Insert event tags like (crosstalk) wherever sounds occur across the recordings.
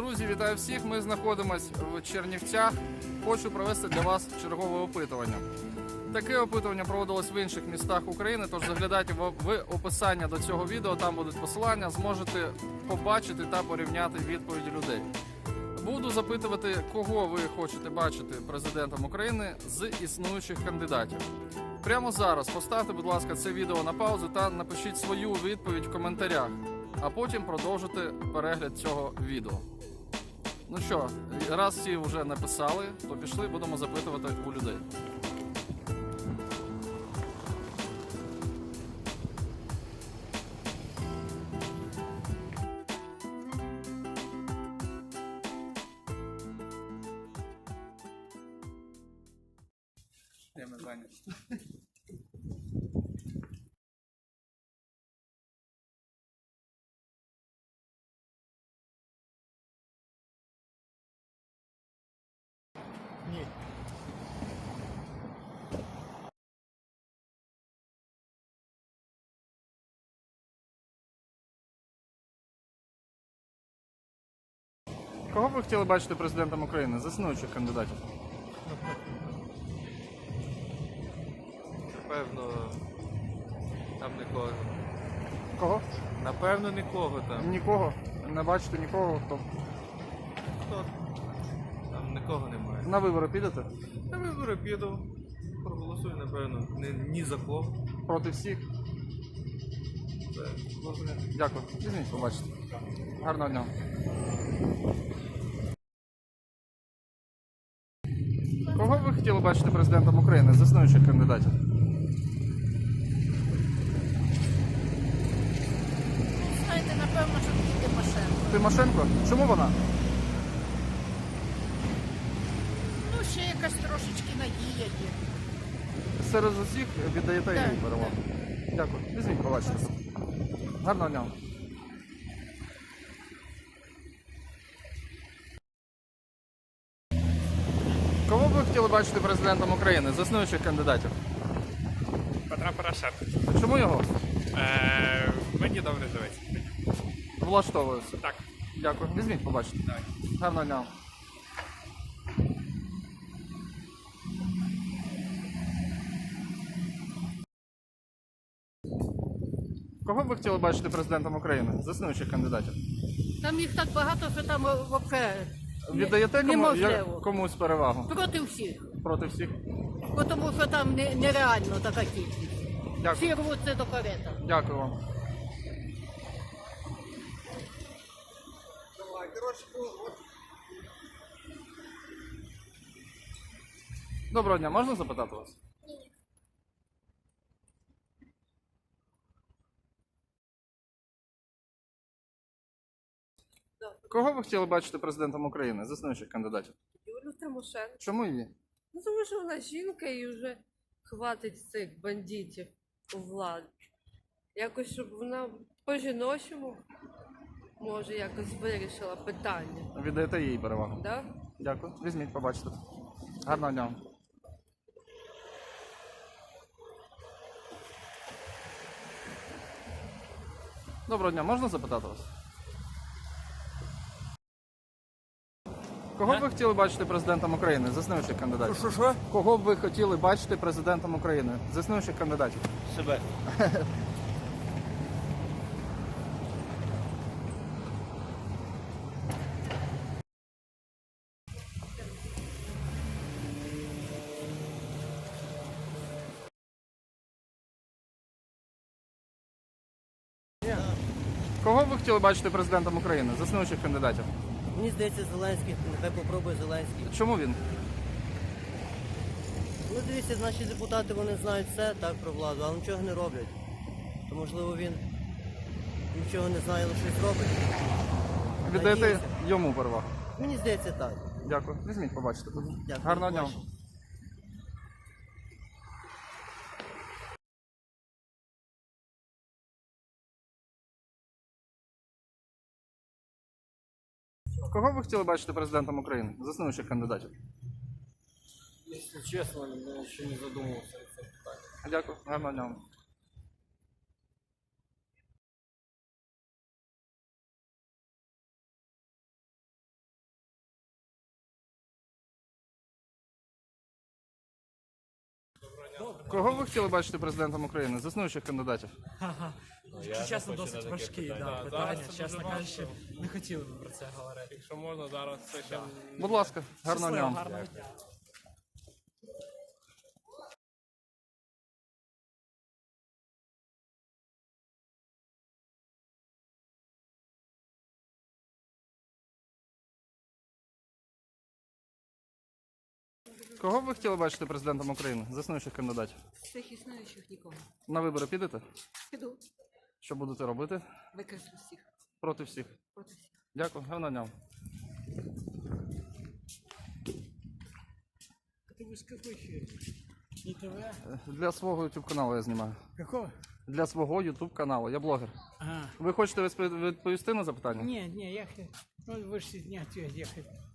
Друзі, вітаю всіх. Ми знаходимося в Чернівцях. Хочу провести для вас чергове опитування. Таке опитування проводилось в інших містах України. Тож заглядайте в описання до цього відео. Там будуть посилання. Зможете побачити та порівняти відповіді людей. Буду запитувати, кого ви хочете бачити президентом України з існуючих кандидатів. Прямо зараз поставте, будь ласка, це відео на паузу та напишіть свою відповідь в коментарях, а потім продовжити перегляд цього відео. Ну що, раз всі вже написали, то пішли, будемо запитувати у людей. Теми зайняті. Кого б ви хотіли бачити президентом України з існуючих кандидатів? Напевно, там нікого. Кого? Напевно, нікого там. Нікого. Не бачите нікого, хто Хто? Там нікого немає. на вибори підете На вибори піду. Проголосую, напевно, ні, ні за кого. проти всіх. Це Дякую. Візьміть, побачите. Гарного дня. Хотіли бачити президентом України з існуючих кандидатів? Знаєте, напевно, що тоді Тимошенко. Тимошенко? Чому вона? Ну, ще якась трошечки надія є. Серед усіх віддаєте їй перевагу. Дякую. Візьміть, побачите. Гарного дня. Ви хотіли бачити президентом України з існуючих кандидатів? Петра Порошенка. Чому його? Е, мені добре живеться. Влаштовує все. Так. Дякую. Візьміть, побачите. Гарного дня. Кого б ви хотіли бачити президентом України з існуючих кандидатів? Там їх так багато, що там взагалі Віддаєте кому, неможливо. як- комусь перевагу проти всіх. проти всіх? Бо Тому що там не- нереально така кількість. Дякую. Всі рвуться до карета. Дякую вам. Доброго дня, можна запитати вас? Кого ви хотіли бачити президентом України з існуючих кандидатів? Юлю Тимошенко. Чому її? Ну тому що вона жінка і вже хватить цих бандитів у владі. Якось, щоб вона по-жіночому, може, якось вирішила питання. Віддаєте їй перевагу. Да? Дякую. Візьміть, побачите. Гарного дня. Доброго дня, можна запитати вас? Кого б ви хотіли бачити президентом України з кандидатів? Що що? Кого б ви хотіли бачити президентом України з кандидатів? Себе. Кого б ви хотіли бачити президентом України з кандидатів? Мені здається, Зеленський, нехай попробує Зеленський. Чому він? Ну дивіться, наші депутати вони знають все так про владу, але нічого не роблять. То можливо він нічого не знає, але щось робить. Віддаєте Надіюся. йому перевагу. Мені здається так. Дякую. Візьміть, побачите. Дякую. Гарного дня. вам. Кого ви хотіли бачити президентом України з існуючих кандидатів? Якщо чесно, я ще не задумувався. про це питання. Дякую. Гарного дня. Кого ви хотіли бачити президентом України? З існуючих кандидатів. Чесно, досить важкі да, питання. Чесно кажучи, не хотіли би про це говорити. Якщо можна зараз це ще Будь ласка, гарного дня. вам. гарного дня. Кого б ви хотіли бачити президентом України? З існуючих кандидатів. Всіх існуючих нікого. На вибори підете? Піду. Що будете робити? Викреслю всіх. Проти всіх. Проти всіх. Дякую, гарного дня. вам. Ты с какой фирмы? ИТВ? Для свого YouTube каналу я знімаю. Какого? Для свого YouTube каналу. Я блогер. А, Ви хочете відпо- відповісти на запитання? не, не, я х- ну, вы же не ответ ехать. И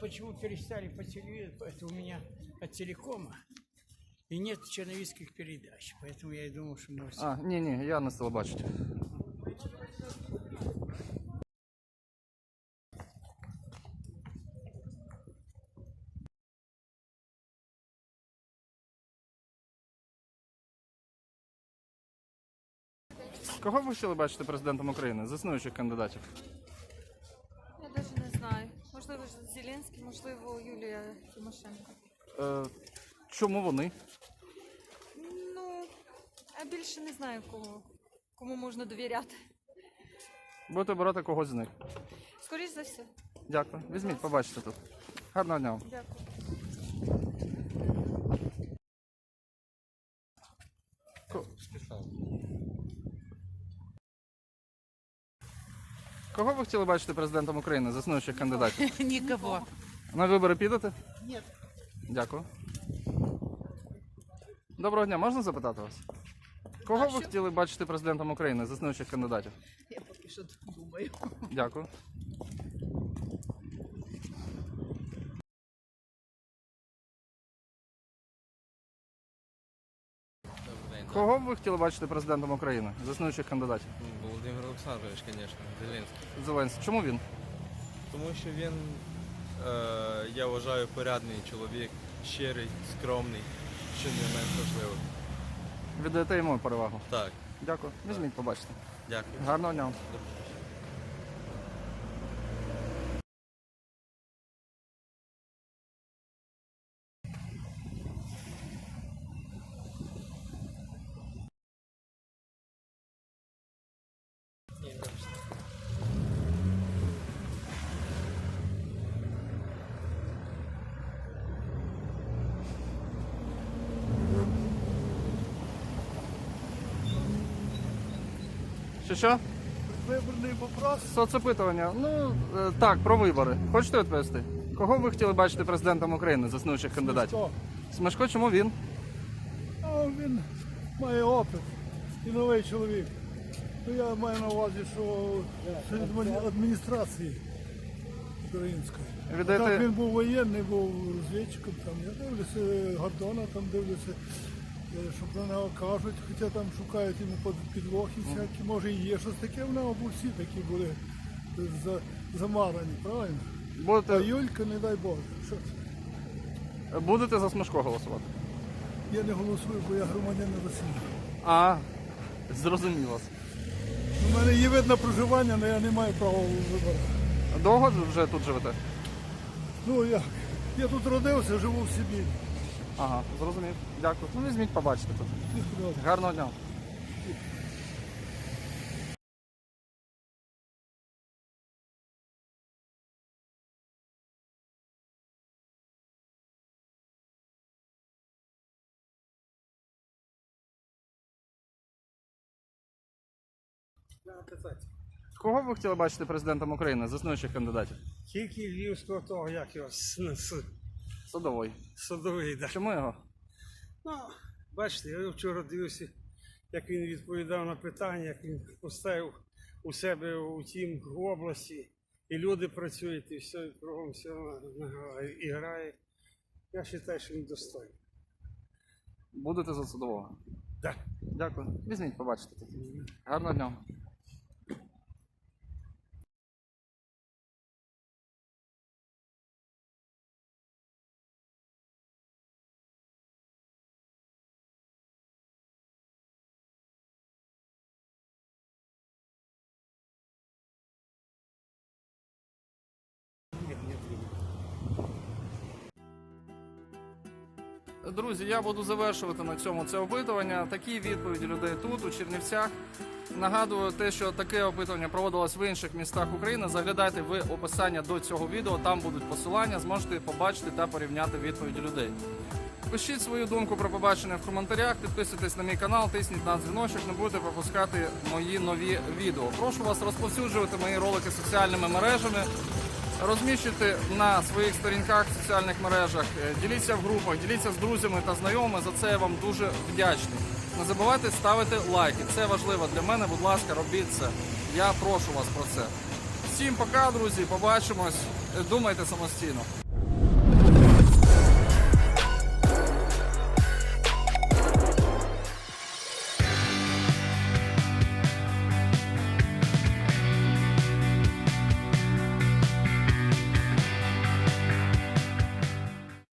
почему перестали по телевизору? Это у меня от телекома. И нет черновицких передач. Поэтому я и думал, что мы все. А, ні, ні, я не з телебачення. Кого б ви хотіли бачити президентом України? З існуючих кандидатів. Можливо, Зеленський, можливо, Юлія Тимошенко. Е, чому вони? Ну, я більше не знаю, кому, кому можна довіряти. Будете брати когось з них. Скоріше за все. Дякую. Візьміть, побачите тут. Гарного дня. вам. Дякую. Кого ви хотіли бачити президентом України заснуючих кандидатів? (laughs) Нікого. На вибори підете? Ні. Дякую. Доброго дня, можна запитати вас? Кого ви хотіли бачити президентом України заснуючих кандидатів? Я поки що думаю. Дякую. Кого б ви хотіли бачити президентом України з існуючих кандидатів? Володимир Олександрович, звісно, Зеленський. Зеленський. Чому він? Тому що він, е, я вважаю, порядний чоловік, щирий, скромний, що не менш важливо. Віддаєте йому перевагу. Так, Дякую. Візьміть, побачите. дякую. Гарного дня. вам. Що що? Виборний вопрос. Соцопитування. Ну е, так, про вибори. Хочете відповісти? Кого ви хотіли бачити президентом України з існуючих кандидатів? Хто? Смешко, чому він? А він має опит і новий чоловік. Ну, я маю на увазі, що адміністрації української. Віддаєте- Так, він був воєнний, був розвідчиком. Там. Я дивлюся Гордона, там дивлюся, що про нього кажуть, хоча там шукають йому под- підвохи всякі. Може і є щось таке в нього, бо всі такі були за, замарані, правильно? А Будете, Юлька, не дай Боже. Що? це? будете за Смешко голосувати? Я не голосую, бо я громадянин Росії. А, зрозуміло. У мене є вид на проживання, але я не маю права вибору. Довго вже тут живете? Ну як? Я тут родився, живу в Сибірі. Ага, зрозумів. Дякую. Ну візьміть, побачите тут. Гарного дня. Кого ви хотіли бачити президентом України з існуючих кандидатів? Тільки львівського того, як його Садовий. садовий, да. Чому його? Ну, бачите, я вчора дивився, як він відповідав на питання, як він поставив у себе у тім в області, і люди працюють, і все, і кругом все і грає. Я вважаю, що він достойний. Будете за садового. Так. Дякую. Візьміть, побачите. Гарного дня. Друзі, я буду завершувати на цьому це опитування. Такі відповіді людей тут, у Чернівцях. Нагадую те, що таке опитування проводилось в інших містах України. Заглядайте в описання до цього відео, там будуть посилання, зможете побачити та порівняти відповіді людей. Пишіть свою думку про побачене в коментарях, підписуйтесь на мій канал, тисніть на дзвіночок, не будете пропускати мої нові відео. Прошу вас розповсюджувати мої ролики соціальними мережами, розміщуйте на своїх сторінках в соціальних мережах, е, діліться в групах, діліться з друзями та знайомими. За це я вам дуже вдячний. Не забувайте ставити лайки. Це важливо для мене. Будь ласка, робіть це. Я прошу вас про це. Всім пока, друзі. Побачимось. Думайте самостійно.